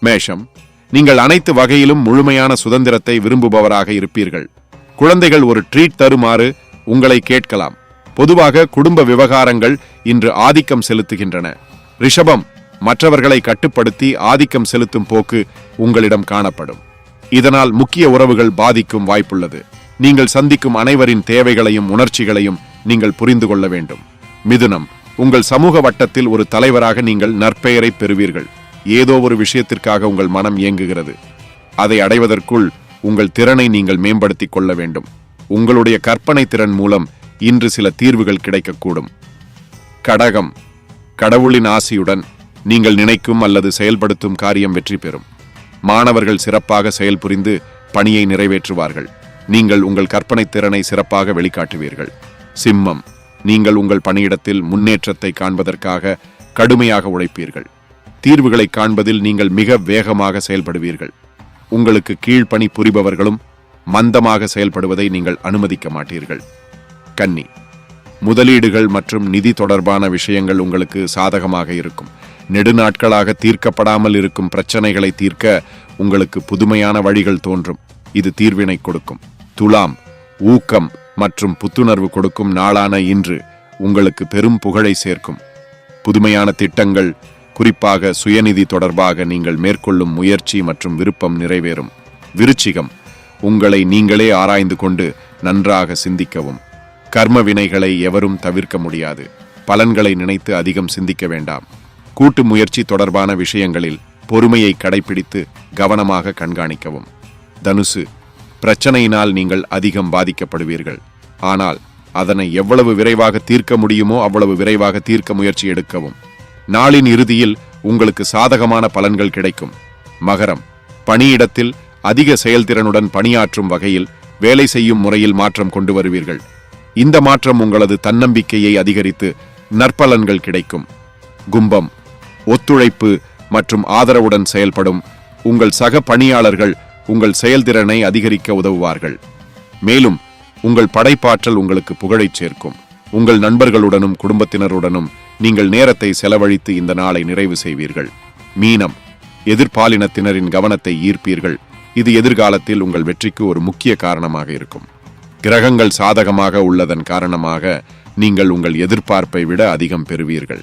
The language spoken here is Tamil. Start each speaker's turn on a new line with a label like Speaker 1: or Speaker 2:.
Speaker 1: மேஷம் நீங்கள் அனைத்து வகையிலும் முழுமையான சுதந்திரத்தை விரும்புபவராக இருப்பீர்கள். குழந்தைகள் ஒரு ட்ரீட் தருமாறு உங்களை கேட்கலாம். பொதுவாக குடும்ப விவகாரங்கள் இன்று ஆதிக்கம் செலுத்துகின்றன. ரிஷபம் மற்றவர்களை கட்டுப்படுத்தி ஆதிக்கம் செலுத்தும் போக்கு உங்களிடம் காணப்படும். இதனால் முக்கிய உறவுகள் பாதிக்கும் வாய்ப்புள்ளது. நீங்கள் சந்திக்கும் அனைவரின் தேவைகளையும் உணர்ச்சிகளையும் நீங்கள் புரிந்து கொள்ள வேண்டும். மிதுனம் உங்கள் சமூக வட்டத்தில் ஒரு தலைவராக நீங்கள் நற்பெயரை பெறுவீர்கள். ஏதோ ஒரு விஷயத்திற்காக உங்கள் மனம் இயங்குகிறது. அதை அடைவதற்குள் உங்கள் திறனை நீங்கள் மேம்படுத்திக் கொள்ள வேண்டும். உங்களுடைய கற்பனை திறன் மூலம் இன்று சில தீர்வுகள் கிடைக்கக்கூடும். கடகம் கடவுளின் ஆசியுடன் நீங்கள் நினைக்கும் அல்லது செயல்படுத்தும் காரியம் வெற்றி பெறும். மாணவர்கள் சிறப்பாக செயல்புரிந்து பணியை நிறைவேற்றுவார்கள். நீங்கள் உங்கள் கற்பனை திறனை சிறப்பாக வெளிக்காட்டுவீர்கள். சிம்மம் நீங்கள் உங்கள் பணியிடத்தில் முன்னேற்றத்தை காண்பதற்காக கடுமையாக உழைப்பீர்கள். தீர்வுகளை காண்பதில் நீங்கள் மிக வேகமாக செயல்படுவீர்கள். உங்களுக்கு கீழ்ப்பணி புரிபவர்களும் மந்தமாக செயல்படுவதை நீங்கள் அனுமதிக்க மாட்டீர்கள். கன்னி முதலீடுகள் மற்றும் நிதி தொடர்பான விஷயங்கள் உங்களுக்கு சாதகமாக இருக்கும். நெடுநாட்களாக தீர்க்கப்படாமல் இருக்கும் பிரச்சனைகளை தீர்க்க உங்களுக்கு புதுமையான வழிகள் தோன்றும். இது தீர்வினை கொடுக்கும். துலாம் ஊக்கம் மற்றும் புத்துணர்வு கொடுக்கும் நாளான இன்று உங்களுக்கு பெரும் புகழை சேர்க்கும். புதுமையான திட்டங்கள் குறிப்பாக சுயநிதி தொடர்பாக நீங்கள் மேற்கொள்ளும் முயற்சி மற்றும் விருப்பம் நிறைவேறும். விருச்சிகம் உங்களை நீங்களே ஆராய்ந்து கொண்டு நன்றாக சிந்திக்கவும். கர்ம வினைகளை எவரும் தவிர்க்க முடியாது. பலன்களை நினைத்து அதிகம் சிந்திக்க வேண்டாம். கூட்டு முயற்சி தொடர்பான விஷயங்களில் பொறுமையை கடைபிடித்து கவனமாக கண்காணிக்கவும். தனுசு பிரச்சனையினால் நீங்கள் அதிகம் பாதிக்கப்படுவீர்கள். ஆனால் அதனை எவ்வளவு விரைவாக தீர்க்க முடியுமோ அவ்வளவு விரைவாக தீர்க்க முயற்சி எடுக்கவும். நாளின் இறுதியில் உங்களுக்கு சாதகமான பலன்கள் கிடைக்கும். மகரம். பணியிடத்தில் அதிக செயல்திறனுடன் பணியாற்றும் வகையில் வேலை செய்யும் முறையில் மாற்றம் கொண்டு வருவீர்கள். இந்த மாற்றம் உங்களது தன்னம்பிக்கையை அதிகரித்து நற்பலன்கள் கிடைக்கும். கும்பம். ஒத்துழைப்பு மற்றும் ஆதரவுடன் செயல்படும் உங்கள் சக பணியாளர்கள் உங்கள் செயல்திறனை அதிகரிக்க உதவுவார்கள். மேலும் உங்கள் படைப்பாற்றல் உங்களுக்கு புகழைச் சேர்க்கும். உங்கள் நண்பர்களுடனும் குடும்பத்தினருடனும் நீங்கள் நேரத்தை செலவழித்து இந்த நாளை நிறைவு செய்வீர்கள். மீனம் எதிர்பாலினத்தினரின் கவனத்தை ஈர்ப்பீர்கள். இது எதிர்காலத்தில் உங்கள் வெற்றிக்கு ஒரு முக்கிய காரணமாக இருக்கும். கிரகங்கள் சாதகமாக உள்ளதன் காரணமாக நீங்கள் உங்கள் எதிர்பார்ப்பை விட அதிகம் பெறுவீர்கள்.